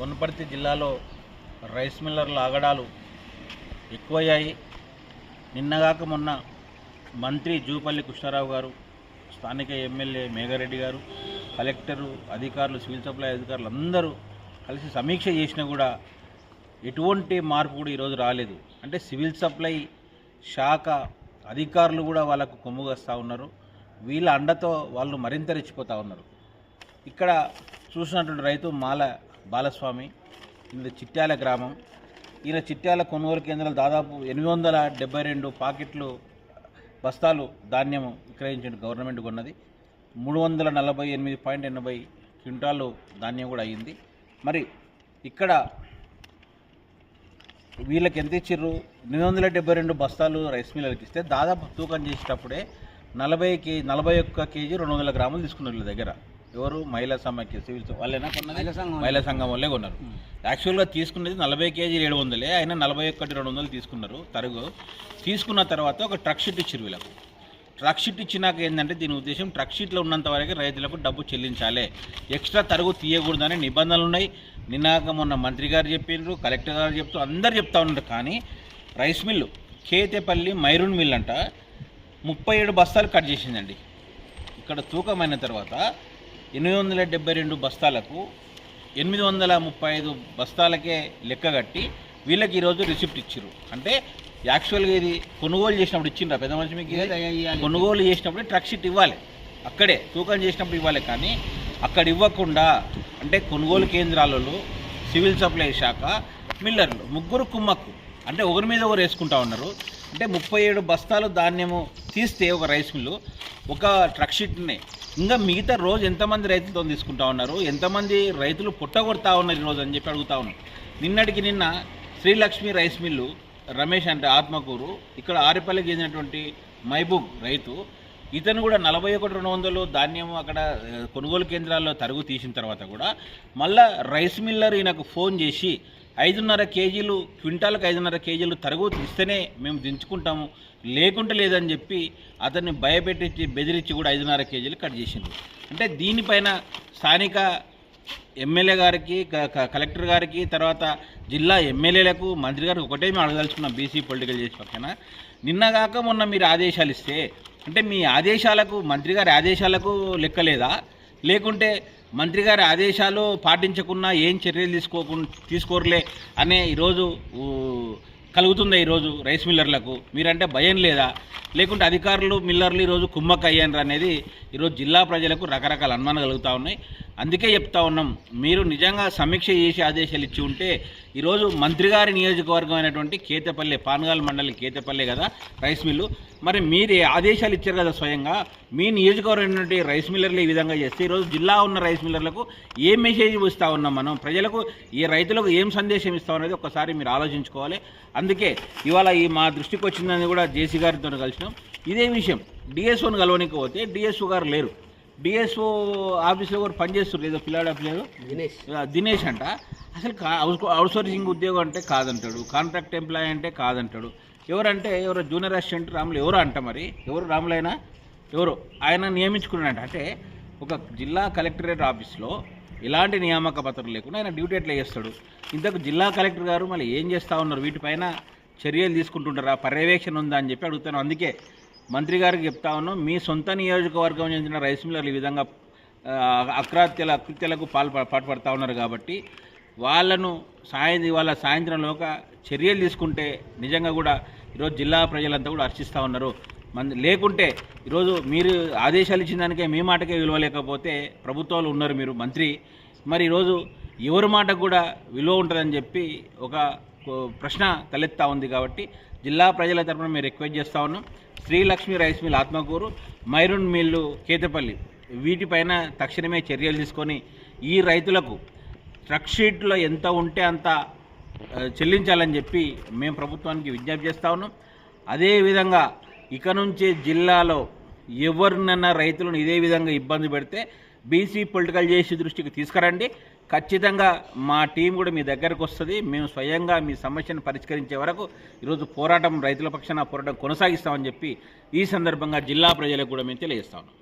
వనపర్తి జిల్లాలో రైస్ మిల్లర్ల ఆగడాలు ఎక్కువయ్యాయి. నిన్నగాక మొన్న మంత్రి జూపల్లి కృష్ణారావు గారు స్థానిక ఎమ్మెల్యే మేఘారెడ్డి గారు కలెక్టరు అధికారులు సివిల్ సప్లై అధికారులు అందరూ కలిసి సమీక్ష చేసినా కూడా ఎటువంటి మార్పు కూడా ఈరోజు రాలేదు. అంటే సివిల్ సప్లై శాఖ అధికారులు కూడా వాళ్ళకు కొమ్ముగస్తూ ఉన్నారు. వీళ్ళ అండతో వాళ్ళు మరింత రెచ్చిపోతూ ఉన్నారు. ఇక్కడ చూసినటువంటి రైతు మాల బాలస్వామి ఈయన చిట్యాల గ్రామం. ఈయన చిట్యాల కొనుగోలు కేంద్రాలు దాదాపు ఎనిమిది వందల డెబ్బై రెండు పాకెట్లు బస్తాలు ధాన్యం విక్రయించిన గవర్నమెంట్ కొన్నది. మూడు వందల నలభై ఎనిమిది పాయింట్ ఎనభై క్వింటాలు ధాన్యం కూడా అయ్యింది మరి ఇక్కడ వీళ్ళకి ఎంత ఇచ్చిర్రు? ఎనిమిది వందల డెబ్బై రెండు బస్తాలు రైస్ మిల్లర్కి ఇస్తే దాదాపు తూకం చేసేటప్పుడే నలభై కే నలభై ఒక్క కేజీ రెండు వందల గ్రాములు తీసుకున్నారు వీళ్ళ దగ్గర. ఎవరు మహిళా సమాఖ్య సివిల్ వాళ్ళైనా కొన్నది? మహిళా సంఘం వాళ్ళే. కొన్నారు. యాక్చువల్గా తీసుకున్నది నలభై కేజీ ఏడు వందలే అయినా నలభై ఒక్కటి రెండు వందలు తీసుకున్నారు. తరుగు తీసుకున్న తర్వాత ఒక ట్రక్ షీట్ ఇచ్చారు వీళ్ళకు. ట్రక్ షీట్ ఇచ్చినాక ఏంటంటే దీని ఉద్దేశం ట్రక్ షీట్లో ఉన్నంత వరకు రైతులకు డబ్బు చెల్లించాలి. ఎక్స్ట్రా తరుగు తీయకూడదని నిబంధనలు ఉన్నాయి. నిన్నాక మొన్న మంత్రి గారు చెప్పిండ్రు కలెక్టర్ గారు చెప్తూ అందరు చెప్తా ఉన్నారు. కానీ రైస్ మిల్లు కేతేపల్లి మైరూన్ మిల్ అంట ముప్పై ఏడు బస్తాలు కట్ చేసిందండి. ఇక్కడ తూకమైన తర్వాత ఎనిమిది వందల డెబ్బై రెండు బస్తాలకు ఎనిమిది వందల ముప్పై ఐదు బస్తాలకే లెక్క కట్టి వీళ్ళకి ఈరోజు రిసిప్ట్ ఇచ్చారు అంటే యాక్చువల్గా ఇది కొనుగోలు చేసినప్పుడు ఇచ్చిండ్రా? పెద్ద మనిషి మీకు? కొనుగోలు చేసినప్పుడు ట్రక్ షీట్ ఇవ్వాలి. అక్కడే తూకం చేసినప్పుడు ఇవ్వాలి కానీ అక్కడ ఇవ్వకుండా అంటే కొనుగోలు కేంద్రాలలో సివిల్ సప్లై శాఖ మిల్లర్లు ముగ్గురు కుమ్మక్కు అంటే ఒకరి మీద ఒకరు వేసుకుంటా ఉన్నారు. అంటే ముప్పై ఏడు బస్తాలు ధాన్యము తీస్తే ఒక రైస్ మిల్లు ఒక ట్రక్ షీట్ని ఇంకా మిగతా రోజు ఎంతమంది రైతులతో తీసుకుంటా ఉన్నారు? ఎంతమంది రైతులు పుట్టగొడతా ఉన్నారు ఈరోజు అని చెప్పి అడుగుతా ఉన్నాం. నిన్నటికి నిన్న శ్రీలక్ష్మి రైస్ మిల్లు రమేష్ అంటే ఆత్మకూరు ఇక్కడ ఆరిపల్లికి చెందినటువంటి మైబూబ్ రైతు ఇతను కూడా నలభై ఒకటి రెండు వందలు ధాన్యం అక్కడ కొనుగోలు కేంద్రాల్లో తరుగు తీసిన తర్వాత కూడా మళ్ళా రైస్ మిల్లర్ ఈయనకు ఫోన్ చేసి ఐదున్నర కేజీలు క్వింటాలకు ఐదున్నర కేజీలు తరుగు ఇస్తేనే మేము దించుకుంటాము. లేకుంటే లేదని చెప్పి అతన్ని భయపెట్టించి బెదిరించి కూడా ఐదున్నర కేజీలు కట్ చేసింది అంటే దీనిపైన స్థానిక ఎమ్మెల్యే గారికి క- క- కలెక్టర్ గారికి తర్వాత జిల్లా ఎమ్మెల్యేలకు మంత్రి గారికి ఒకటే మేము అడగదలుచుకున్నాం బీసీ పొలిటికల్ చేసి పక్కన. నిన్నగాక మొన్న మీరు ఆదేశాలు ఇస్తే అంటే మీ ఆదేశాలకు మంత్రి గారి ఆదేశాలకు లెక్కలేదా? లేకుంటే మంత్రి గారి ఆదేశాలు పాటించకున్నా ఏం చర్యలు తీసుకోకుండా తీసుకోరలే అనే ఈరోజు కలుగుతుంది కలుగుతుందా ఈరోజు రైస్ మిల్లర్లకు. మీరంటే భయం లేదా? లేకుంటే అధికారులు మిల్లర్లు ఈరోజు కుమ్మక్క అయ్యారు అనేది ఈరోజు జిల్లా ప్రజలకు రకరకాల అనుమానం కలుగుతూ ఉన్నాయి. అందుకే చెప్తా ఉన్నాం. మీరు నిజంగా సమీక్ష చేసి ఆదేశాలు ఇచ్చి ఉంటే ఈరోజు మంత్రి గారి నియోజకవర్గం అయినటువంటి కేతపల్లి పానగాల్ మండలి కేతపల్లి కదా రైస్ మిల్లు. మరి మీరు ఆదేశాలు ఇచ్చారు కదా స్వయంగా? మీ నియోజకవర్గం అయినటువంటి రైస్ మిల్లర్లు ఈ విధంగా చేస్తే ఈరోజు జిల్లా ఉన్న రైస్ మిల్లర్లకు ఏం మెసేజ్ ఇస్తా ఉన్నాం మనం? ప్రజలకు ఈ రైతులకు ఏం సందేశం ఇస్తాం అనేది ఒకసారి మీరు ఆలోచించుకోవాలి. అందుకే ఇవాళ ఈ మా దృష్టికి వచ్చిందని కూడా జేసీ గారితో కలిసినాం. ఇదే విషయం. డిఎస్ఓని కలవనికి పోతే డిఎస్ఓ గారు లేరు. డిఎస్ఓ ఆఫీస్లో కూడా పనిచేస్తారు ఏదో పిల్లాడు ఆఫీస్ దినేష్. దినేష్ అంట. అసలు అవుట్ సోర్సింగ్ ఉద్యోగం అంటే కాదంటాడు. కాంట్రాక్ట్ ఎంప్లాయ్ అంటే కాదంటాడు. ఎవరంటే ఎవరో జూనియర్ అసిస్టెంట్ రాములు ఎవరో అంట మరి. ఎవరు రాములైనా ఎవరు? ఆయన నియమించుకున్నాడంట. అంటే ఒక జిల్లా కలెక్టరేట్ ఆఫీస్లో ఎలాంటి నియామక పత్రం లేకుండా ఆయన డ్యూటీ ఎట్లా చేస్తాడు. ఇంతకు జిల్లా కలెక్టర్ గారు మళ్ళీ ఏం చేస్తూ ఉన్నారు? వీటిపైన చర్యలు తీసుకుంటుంటారా? పర్యవేక్షణ ఉందా అని చెప్పి అడుగుతాను. అందుకే మంత్రి గారికి చెప్తా ఉన్నాం మీ సొంత నియోజకవర్గం చెందిన రైస్ మిల్లర్లు ఈ విధంగా అక్రాత్యల అకృత్యాలకు పాల్ప పాటుపడతా ఉన్నారు కాబట్టి వాళ్ళను సాయం వాళ్ళ సాయంత్రంలోక చర్యలు తీసుకుంటే నిజంగా కూడా ఈరోజు జిల్లా ప్రజలంతా కూడా హర్షిస్తూ ఉన్నారు. మంది లేకుంటే ఈరోజు మీరు ఆదేశాలు ఇచ్చిన దానికే మీ మాటకే విలువ లేకపోతే ప్రభుత్వాలు ఉన్నారు మీరు మంత్రి. మరి ఈరోజు ఎవరి మాటకు కూడా విలువ ఉంటుందని చెప్పి ఒక ప్రశ్న తలెత్తా ఉంది కాబట్టి జిల్లా ప్రజల తరపున మేము రిక్వెస్ట్ చేస్తూ ఉన్నాం. శ్రీలక్ష్మి రైస్ మిల్ ఆత్మకూరు మైరూన్ మిల్లు కేతపల్లి. వీటిపైన తక్షణమే చర్యలు తీసుకొని ఈ రైతులకు ట్రక్ షీట్లో ఎంత ఉంటే అంత చెల్లించాలని చెప్పి మేము ప్రభుత్వానికి విజ్ఞప్తి చేస్తూ ఉన్నాం. అదేవిధంగా ఇక నుంచి జిల్లాలో ఎవరినన్నా రైతులను ఇదే విధంగా ఇబ్బంది పెడితే బీసీ పొలిటికల్ చేసి దృష్టికి తీసుకురండి. ఖచ్చితంగా మా టీం కూడా మీ దగ్గరకు వస్తుంది. మేము స్వయంగా మీ సమస్యను పరిష్కరించే వరకు ఈరోజు పోరాటం రైతుల పక్షాన పోరాటం కొనసాగిస్తామని చెప్పి ఈ సందర్భంగా జిల్లా ప్రజలకు కూడా మేము తెలియజేస్తా ఉన్నాం.